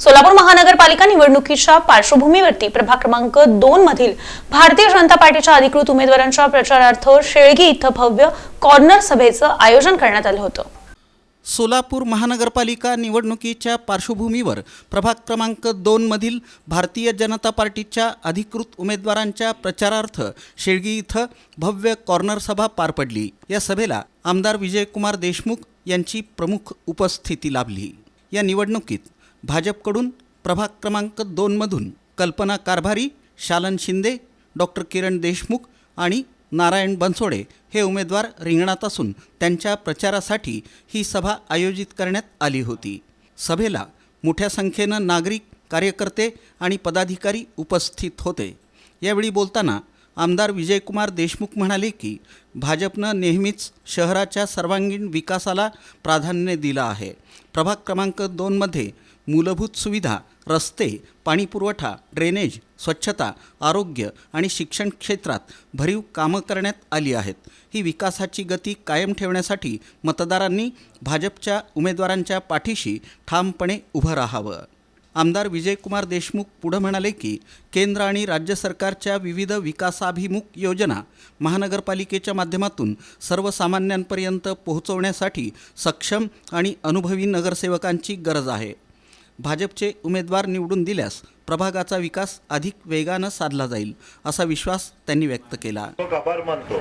सोलापूर महानगरपालिका निवडणुकीच्या पार्श्वभूमीवरती प्रभाग क्रमांक दोन मधील भारतीय जनता पार्टीच्या अधिकृत उमेदवारांच्या प्रचारार्थ शेळगी इथं भव्य कॉर्नर सभेचं आयोजन करण्यात आलं होतं. सोलापूर महानगरपालिका निवडणुकीच्या पार्श्वभूमीवर प्रभाग क्रमांक दोनमधील भारतीय जनता पार्टीच्या अधिकृत उमेदवारांच्या प्रचारार्थ शेळगी इथं भव्य कॉर्नर सभा पार पडली. या सभेला आमदार विजयकुमार देशमुख यांची प्रमुख उपस्थिती लाभली. या निवडणुकीत भाजपकडून प्रभाग क्रमांक दोनमधून कल्पना कारभारी शालन शिंदे डॉक्टर किरण देशमुख आणि नारायण बनसोडे हे उमेदवार रिंगणात असून त्यांच्या प्रचारासाठी ही सभा आयोजित करण्यात आली होती. सभेला मोठ्या संख्येनं नागरिक कार्यकर्ते आणि पदाधिकारी उपस्थित होते. यावेळी बोलताना आमदार विजयकुमार देशमुख म्हणाले की भाजपनं नेहमीच शहराच्या सर्वांगीण विकासाला प्राधान्य दिलं आहे. प्रभाग क्रमांक दोनमध्ये मूलभूत सुविधा रस्ते पाणीपुरवठा ड्रेनेज स्वच्छता आरोग्य आणि शिक्षण क्षेत्रात भरीव कामं करण्यात आली आहेत. ही विकासाची गती कायम ठेवण्यासाठी मतदारांनी भाजपच्या उमेदवारांच्या पाठीशी ठामपणे उभं राहावं. आमदार विजयकुमार देशमुख पुढं म्हणाले की केंद्र आणि राज्य सरकारच्या विविध विकासाभिमुख योजना महानगरपालिकेच्या माध्यमातून सर्वसामान्यांपर्यंत पोहोचवण्यासाठी सक्षम आणि अनुभवी नगरसेवकांची गरज आहे. भाजपचे उमेदवार निवडून दिल्यास प्रभागाचा विकास अधिक वेगानं साधला जाईल असा विश्वास त्यांनी व्यक्त केला. आभार मानतो.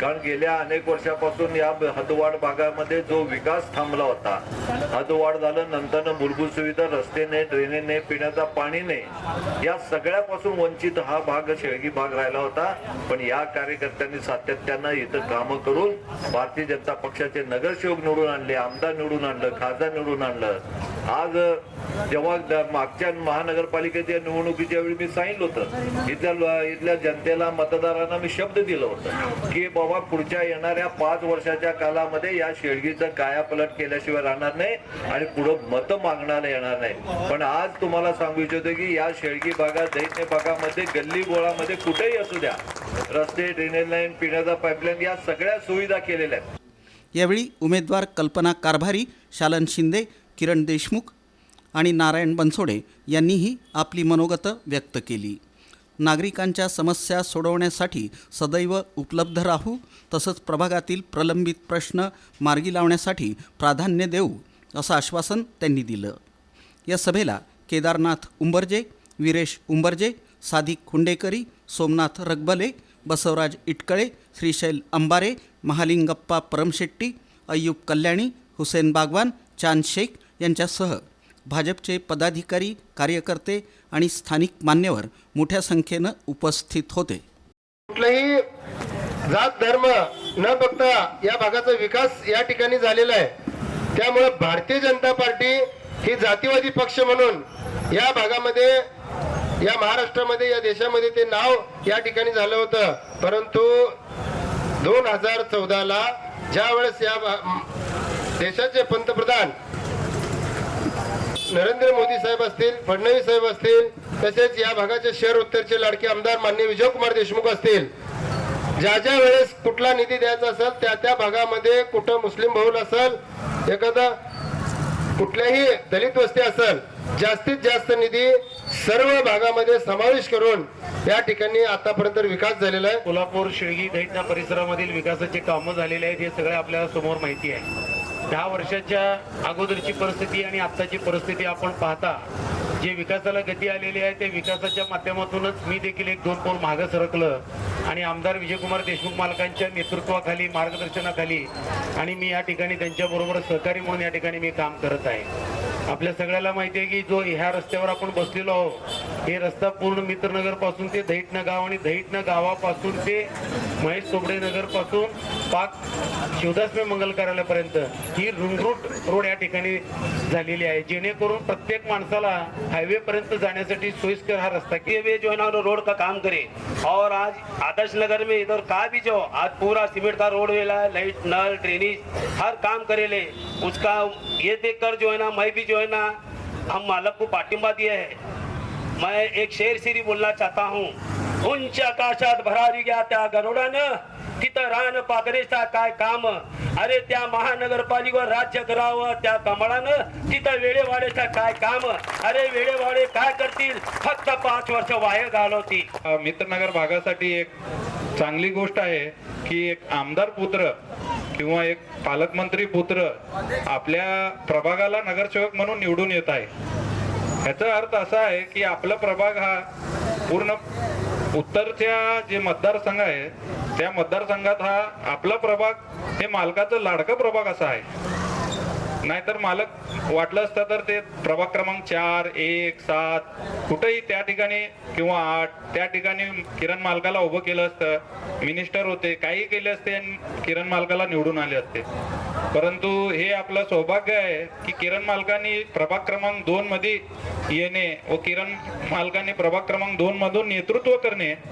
कारण गेल्या अनेक वर्षापासून या हदवाड भागामध्ये जो विकास थांबला होता हदवाड झालं नंतर मूलभूत सुविधा रस्तेने ड्रेनेने पिण्याचा पाणीने या सगळ्यापासून वंचित हा भाग शेळगी भाग राहिला होता. पण या कार्यकर्त्यांनी सातत्यानं इथं कामं करून भारतीय जनता पक्षाचे नगरसेवक निवडून आणले आमदार निवडून आणलं खासदार निवडून आणलं. आज जेव्हा मागच्या महानगरपालिकेच्या निवडणुकीच्या वेळी मी सांगितलं होतं इथल्या इथल्या जनतेला मतदारांना मी शब्द दिला होता की बाबा पुढच्या येणाऱ्या पाच वर्षाच्या कालामध्ये या शेळगीचं कायापलट केल्याशिवाय राहणार नाही आणि पुढं मतं मागण्याला येणार नाही. पण आज तुम्हाला सांगू इच्छितो की या शेळगी भागात दैन्य भागामध्ये गल्ली गोळामध्ये कुठेही असू द्या रस्ते ड्रेनेज लाईन पिण्याचा पाईपलाईन या सगळ्या सुविधा केलेल्या आहेत. यावेळी उमेदवार कल्पना कारभारी शालन शिंदे किरण देशमुख आणि नारायण बनसोडे यांनीही आपली मनोगतं व्यक्त केली. नागरिकांच्या समस्या सोडवण्यासाठी सदैव उपलब्ध राहू तसंच प्रभागातील प्रलंबित प्रश्न मार्गी लावण्यासाठी प्राधान्य देऊ असं आश्वासन त्यांनी दिलं. या सभेला केदारनाथ उंबरजे विरेश उंबरजे साधिक खुंडेकरी सोमनाथ रगबले बसवराज इटकळे श्रीशैल अंबारे महालिंगप्पा परमशेट्टी अय्यूब कल्याणी हुसेन बागवान चांद शेख यांच्यासह भाजपचे पदाधिकारी कार्यकर्ते आणि स्थानिक मान्यवर मोठ्या संख्येनं उपस्थित होते. कुठलाही जात धर्म न बघता या भागाचा विकास या ठिकाणी झालेला आहे. त्यामुळे भारतीय जनता पार्टी ही जातीवादी पक्ष म्हणून या भागामध्ये या महाराष्ट्रामध्ये या देशामध्ये ते नाव या ठिकाणी झालं होतं. परंतु दोन हजार चौदाला ज्या वेळेस या भा- देशाचे पंतप्रधान नरेंद्र मोदी साहेब असतील फडणवीस साहेब असतील तसेच या भागाचे शहर उत्तरचे लाडके आमदार मान्य विजयकुमार देशमुख असतील. ज्या ज्या वेळेस कुठला निधी द्यायचा असेल त्या त्या भागामध्ये कुठं मुस्लिम बहुल असेल एखादा कुठल्याही दलित वस्ती असेल जास्तीत जास्त निधी सर्व भागामध्ये समावेश करून या ठिकाणी आतापर्यंत विकास झालेला आहे. कोल्हापूर शिळगी दैठणा परिसरामधील विकासाची कामं झालेली आहेत हे सगळं आपल्याला समोर माहिती आहे. दहा वर्षाच्या अगोदरची परिस्थिती आणि आत्ताची परिस्थिती आपण पाहता जे विकासाला गती आलेली आहे ते विकासाच्या माध्यमातूनच मी देखील एक दोन पाऊल मागं सरकलं. आणि आमदार विजयकुमार देशमुख मालकांच्या नेतृत्वाखाली मार्गदर्शनाखाली आणि मी या ठिकाणी त्यांच्याबरोबर सहकारी म्हणून या ठिकाणी मी काम करत आहे. आपल्या सगळ्याला माहिती आहे की जो ह्या रस्त्यावर आपण बसलेलो आहोत हे रस्ता पूर्ण मित्रनगरपासून ते दहिटणं गाव आणि दहिटणं गावापासून ते महेश सोबडे नगरपासून पाक शिवदासमे मंगल कार्यालयापर्यंत ही रुंगरूट रोड या ठिकाणी झालेली आहे. जेणेकरून प्रत्येक माणसाला हायवे पर्यंत जाण्यासाठी सोयीस्कर हा रस्ता की ये जो है ना रोड का काम करे और आज आदर्श नगर में इधर का भी जो आज पूरा सीमेंट का रोड वेला है लाइट नल ड्रेनेज हर काम करेले। उसका ये देखकर जो है ना मैं भी जो है ना हम मालक को पाठिंबा दिए है। मैं एक शेर सीरी बोलना चाहता हूँ। उंच आकाशात भरारी गया त्या गरुडानं। तिथं रान पाकरेचा काय काम? अरे त्या महानगरपालिकेवर राज्य करावं त्या कमळानं तिथं वेळेवाडेचा काय काम? अरे वेळेवाडे काय करतील? फक्त पाच वर्ष वाया घालवतील. मित्रनगर भागासाठी एक चांगली गोष्ट आहे की एक आमदार पुत्र किंवा एक पालकमंत्री पुत्र आपल्या प्रभागाला नगरसेवक म्हणून निवडून येत आहे. ह्याचा अर्थ असा आहे की आपला प्रभाग हा पूर्ण उत्तरच्या जे मतदारसंघ आहे त्या मतदारसंघात हा आपला प्रभाग हे मालकाचं लाडका प्रभाग असा आहे. नाहीतर मालक वाटलं असतं तर ते प्रभाग क्रमांक चार एक सात कुठेही त्या ठिकाणी किंवा आठ त्या ठिकाणी किरण मालकाला उभं केलं असतं मिनिस्टर होते काही केले असते आणि किरण मालकाला निवडून आले असते. परंतु हे आपलं सौभाग्य आहे की किरण मालकाने प्रभाग क्रमांक दोन मध्ये येणे व किरण मालकाने प्रभाग क्रमांक दोन मधून नेतृत्व करणे